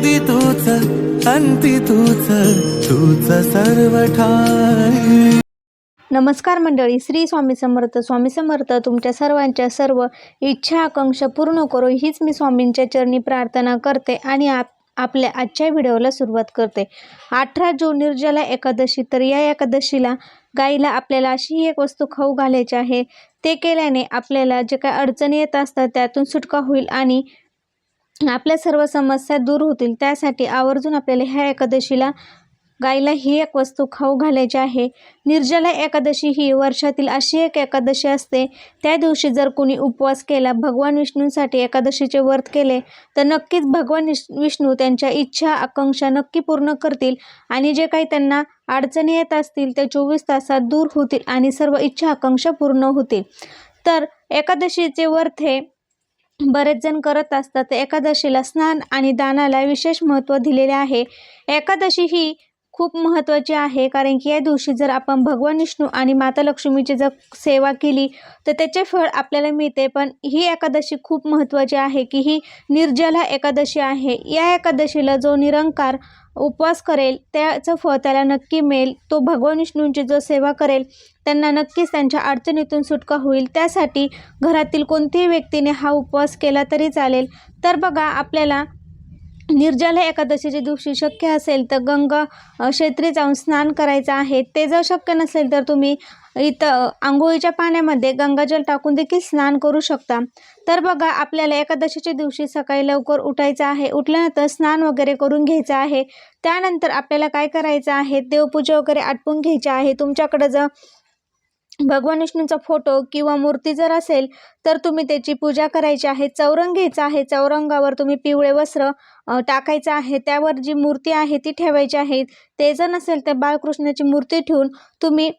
आधी तूच अंती तूच तूच सर्व ठाई नमस्कार मंडळी श्री स्वामी समर्थ. स्वामी समर्थ तुमच्या सर्वांच्या सर्व इच्छा आकांक्षा पूर्ण करो. हीच मी स्वामींच्या चरणी प्रार्थना करते आणि आप आपल्या आजच्या व्हिडिओला सुरुवात करते. अठरा जून निर्जला एकादशी. तर या एकादशीला गाईला आपल्याला अशी एक वस्तू खाऊ घालायची आहे. ते केल्याने आपल्याला जे काय अडचणी येत असतात त्यातून सुटका होईल आणि आपल्या सर्व समस्या दूर होतील. त्यासाठी आवर्जून आपल्याला ह्या एकादशीला गायीला ही एक वस्तू खाऊ घालायची आहे. निर्जला एकादशी ही वर्षातील अशी एक एकादशी असते. त्या दिवशी जर कोणी उपवास केला भगवान विष्णूंसाठी एकादशीचे व्रत केले तर नक्कीच भगवान विष विष्णू त्यांच्या इच्छा आकांक्षा नक्की पूर्ण करतील आणि जे काही त्यांना अडचणी येत असतील ते चोवीस तासात दूर होतील आणि सर्व इच्छा आकांक्षा पूर्ण होतील. तर एकादशीचे व्रत हे बरेच जण करत असतात. एकादशीला स्नान आणि दानाला विशेष महत्त्व दिलेले आहे. एकादशी ही खूप महत्त्वाची आहे. कारण की या दिवशी जर आपण भगवान विष्णू आणि माता लक्ष्मीची जर सेवा केली तर त्याचे फळ आपल्याला मिळते. पण ही एकादशी खूप महत्त्वाची आहे की ही निर्जला एकादशी आहे. या एकादशीला जो निरंकार उपवास करेल त्याचं फळ त्याला नक्की मिळेल. तो भगवान विष्णूंची जो सेवा करेल त्यांना नक्कीच त्यांच्या अडचणीतून सुटका होईल. त्यासाठी घरातील कोणत्याही व्यक्तीने हा उपवास केला तरी चालेल. तर बघा आपल्याला निर्जला एकादशीच्या दिवशी शक्य असेल तर गंगा क्षेत्री जाऊन स्नान करायचं आहे. ते जर शक्य नसेल तर तुम्ही इथं आंघोळीच्या पाण्यामध्ये गंगाजल टाकून देखील स्नान करू शकता. तर बघा आपल्याला एकादशीच्या दिवशी सकाळी लवकर उठायचं आहे. उठल्यानंतर स्नान वगैरे करून घ्यायचं आहे. त्यानंतर आपल्याला काय करायचं आहे? देवपूजा वगैरे आटपून घ्यायची आहे. तुमच्याकडं जर भगवान विष्णूंचा फोटो किंवा मूर्ती जर असेल तर तुम्ही त्याची पूजा करायची आहे चौरंग घ्यायचा आहे. चौरंगावर तुम्ही पिवळे वस्त्र टाकायचं आहे. त्यावर जी मूर्ती आहे ती ठेवायची आहे. ते जर नसेल तर बाळकृष्णाची मूर्ती ठेवून तुम्ही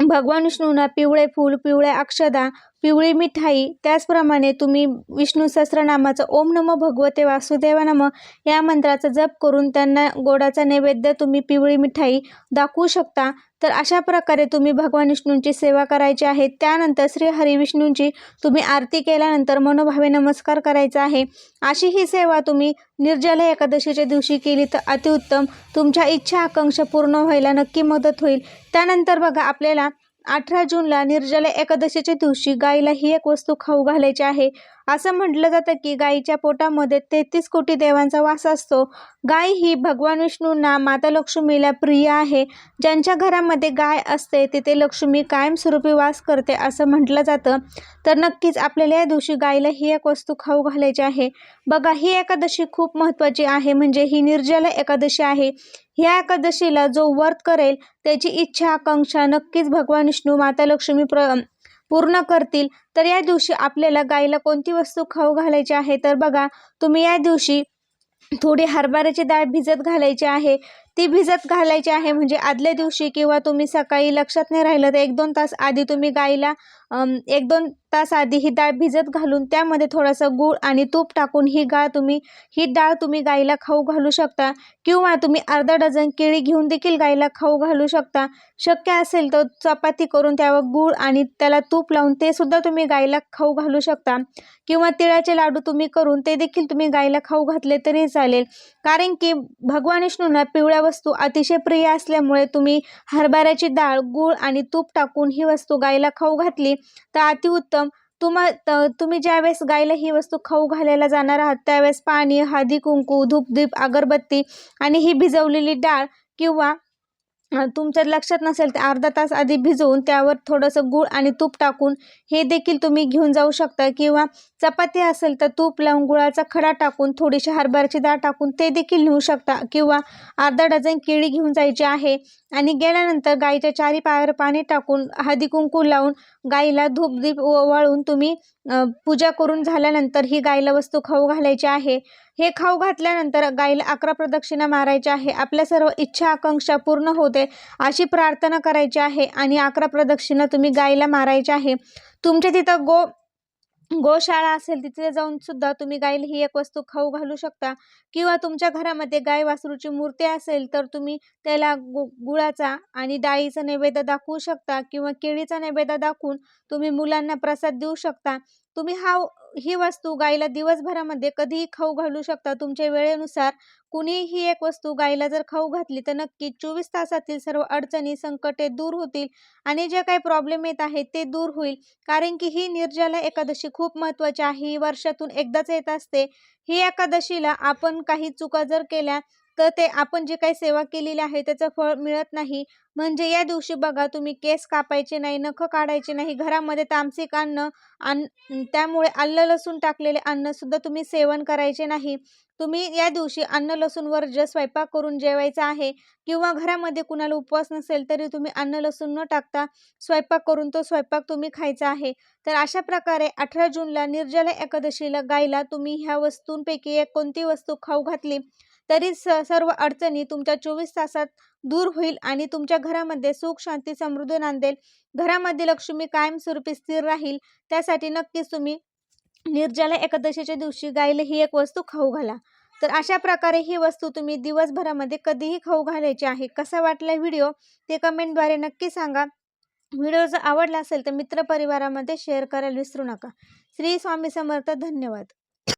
भगवान विष्णूंना पिवळे फूल पिवळे अक्षदा पिवळी मिठाई त्याचप्रमाणे तुम्ही विष्णू सहस्रनामाचं ओम नमो भगवते वासुदेवा नम या मंत्राचा जप करून त्यांना गोडाचा नैवेद्य तुम्ही पिवळी मिठाई दाखवू शकता. तर अशा प्रकारे तुम्ही भगवान विष्णूंची सेवा करायची आहे. त्यानंतर श्री हरिविष्णूंची तुम्ही आरती केल्यानंतर मनोभावे नमस्कार करायचा आहे. अशी ही सेवा तुम्ही निर्जला एकादशीच्या दिवशी केली तर अतिउत्तम. तुमच्या इच्छा आकांक्षा पूर्ण व्हायला नक्की मदत होईल. त्यानंतर बघा आपल्याला अठरा जूनला निर्जला एकादशीच्या दिवशी गायीला ही एक वस्तू खाऊ घालायची आहे. असं म्हटलं जातं की गायीच्या पोटामध्ये तेहतीस कोटी देवांचा वास असतो. गाय ही भगवान विष्णूंना माता लक्ष्मीला प्रिय आहे. ज्यांच्या घरामध्ये गाय असते तिथे लक्ष्मी कायमस्वरूपी वास करते असं म्हटलं जातं. तर नक्कीच आपल्याला या दिवशी गायीला ही एक वस्तू खाऊ घालायची आहे. बघा ही एकादशी खूप महत्त्वाची आहे म्हणजे ही निर्जला एकादशी आहे. ह्या एकादशीला जो व्रत करेल त्याची इच्छा आकांक्षा नक्कीच भगवान विष्णू माता लक्ष्मी प्र पूर्ण करतील. तर या दिवशी आपल्याला गाईला कोणती वस्तू खाऊ घालायची आहे? तर बघा तुम्ही या दिवशी थोडी हरभऱ्याची डाळ भिजत घालायची आहे. ती भिजत घालायची आहे म्हणजे आदल्या दिवशी किंवा तुम्ही सकाळी लक्षात नाही राहिलं तर एक दोन तास आधी तुम्ही गाईला एक दोन तास आधी ही डाळ भिजत घालून त्यामध्ये थोडंसं गूळ आणि तूप टाकून ही गाळ तुम्ही ही डाळ तुम्ही गाईला खाऊ घालू शकता किंवा तुम्ही अर्धा डझन केळी घेऊन देखील गाईला खाऊ घालू शकता. शक्य असेल तर चपाती करून त्यावर गूळ आणि त्याला तूप लावून ते सुद्धा तुम्ही गाईला खाऊ घालू शकता किंवा तिळाचे लाडू तुम्ही करून ते देखील तुम्ही गाईला खाऊ घातले तरी चालेल. कारण की भगवान विष्णूंना पिवळ्या वस्तू अतिशय प्रिय असल्यामुळे तुम्ही हरभऱ्याची डाळ गूळ आणि तूप टाकून ही वस्तू गाईला खाऊ घातली तर अतिउत्तम. तुम्हा त- तुम्ही ज्यावेळेस गायला ही वस्तू खाऊ घालायला जाणार आहात त्यावेळेस पाणी हळदी कुंकू धूपदीप अगरबत्ती आणि ही भिजवलेली डाळ किंवा तुमच्या लक्षात नसेल तर अर्धा तास आधी भिजवून त्यावर थोडंसं गूळ आणि तूप टाकून हे देखील तुम्ही घेऊन जाऊ शकता. किंवा चपाती असेल तर तूप लावून गुळाचा खडा टाकून थोडीशी हरभऱ्याची डाळ टाकून ते देखील नेऊ शकता. किंवा अर्धा डझन केळी घेऊन जायची आहे आणि गेल्यानंतर गाईच्या चारी पायावर पाणी टाकून हळदी कुंकू लावून गाईला धूप दीप ओवाळून तुम्ही पूजा करून झाल्यानंतर ही गाईला वस्तू खाऊ घालायची आहे. हे खाऊ घातल्यानंतर गाईला अकरा प्रदक्षिणा मारायच्या आहे. आपल्या सर्व इच्छा आकांक्षा पूर्ण होते अशी प्रार्थना करायची आहे आणि अकरा प्रदक्षिणा तुम्ही गाईला मारायच्या आहे. तुमच्या तिथं गो गोशाळा असेल तिथे जाऊन सुद्धा तुम्ही गाईला ही एक वस्तू खाऊ घालू शकता. किंवा तुमच्या घरामध्ये गाय वासरूची मूर्ती असेल तर तुम्ही त्याला गु गुळाचा आणि डाळीचा नैवेद्य दाखवू शकता किंवा केळीचा नैवेद्य दाखवून तुम्ही मुलांना प्रसाद देऊ शकता. तुम्ही हा ही वस्तू गाईला दिवसभरामध्ये कधीही खाऊ घालू शकता. तुमच्या वेळेनुसार कुणीही ही एक वस्तू गाईला जर खाऊ घातली तर नक्की चोवीस तासातील सर्व अडचणी संकटे दूर होतील आणि जे काही प्रॉब्लेम येत आहेत ते दूर होईल. कारण की ही निर्जला एकादशी खूप महत्त्वाची आहे. ही वर्षातून एकदाच येत असते. ही एकादशीला आपण काही चुका जर केल्या तर ते आपण जे काही सेवा केलेली आहे त्याचं फळ मिळत नाही. म्हणजे या दिवशी बघा तुम्ही केस कापायचे नाही नखं काढायचे नाही घरामध्ये तामसिक अन्न अन्न त्यामुळे अल्ल लसूण टाकलेले अन्नसुद्धा तुम्ही सेवन करायचे नाही. तुम्ही या दिवशी अन्न लसूण वर्ज्य स्वयंपाक करून जेवायचा आहे किंवा घरामध्ये कुणाला उपवास नसेल तरी तुम्ही अन्न लसूण न टाकता स्वयंपाक करून तो स्वयंपाक तुम्ही खायचा आहे. तर अशा प्रकारे अठरा जूनला निर्जला एकादशीला गायला तुम्ही ह्या वस्तूंपैकी एक कोणती वस्तू खाऊ घातली? तरी स सर्व अडचणी तुमच्या चोवीस तासात दूर होईल आणि तुमच्या घरामध्ये सुख शांती समृद्धी नांदेल. घरामध्ये लक्ष्मी कायमस्वरूपी स्थिर राहील. त्यासाठी नक्कीच तुम्ही निर्जला एकादशीच्या दिवशी गायले ही एक वस्तू खाऊ घाला. तर अशा प्रकारे ही वस्तू तुम्ही दिवसभरामध्ये कधीही खाऊ घालायची आहे. कसा वाटला व्हिडिओ ते कमेंटद्वारे नक्की सांगा. व्हिडिओ जर आवडला असेल तर मित्रपरिवारामध्ये शेअर करायला विसरू नका. श्री स्वामी समर्थ धन्यवाद.